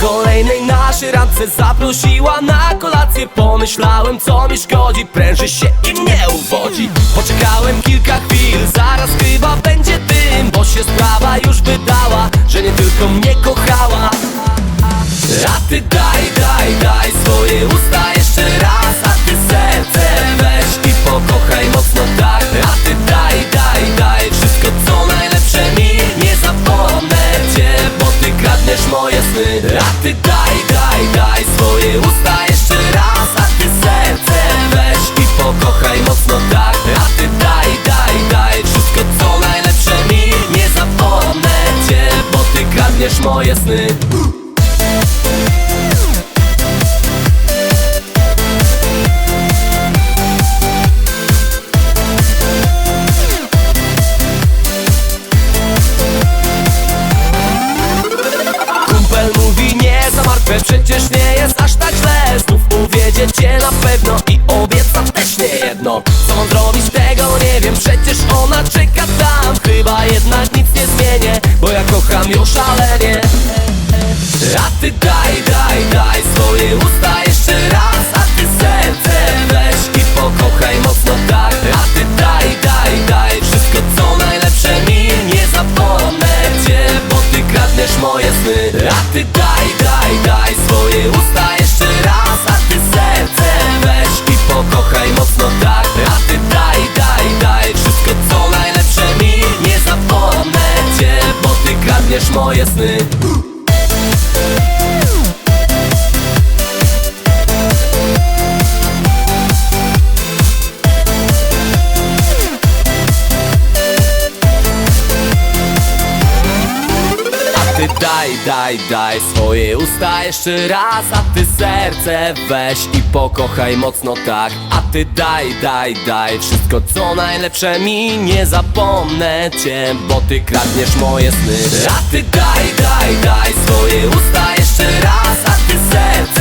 Kolejnej naszej randce zaprosiła na kolację. Pomyślałem co mi szkodzi, pręży się i mnie uwodzi. Poczekałem kilka chwil, zaraz chyba będzie dym Bo się sprawa już wydała, moje sny. Przecież nie jest aż tak źle. Znów uwiedzie cię na pewno i obieca też nie jedno Co mam zrobić tego nie wiem, przecież ona czeka Chyba jednak nic nie zmienię, bo ja kocham ją szalenie A ty daj, daj, daj swoje usta jeszcze raz A ty serce weź i pokochaj mocno tak. A ty daj, daj, daj wszystko co najlepsze mi Nie zapomnę cię, bo ty kradniesz moje sny. A ty daj, daj, daj swoje usta jeszcze kradniesz moje sny. Ty daj, daj, daj swoje usta jeszcze raz A ty serce weź i pokochaj mocno tak ty daj, daj, daj wszystko co najlepsze mi. Nie zapomnę cię, bo ty kradniesz moje sny. A ty daj, daj, daj swoje usta jeszcze raz A ty serce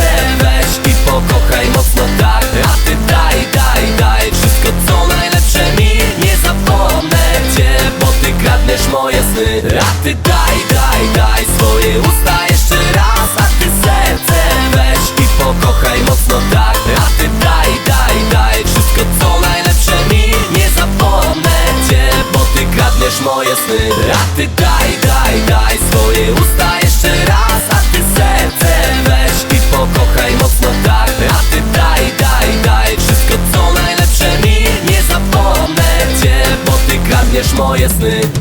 sleep.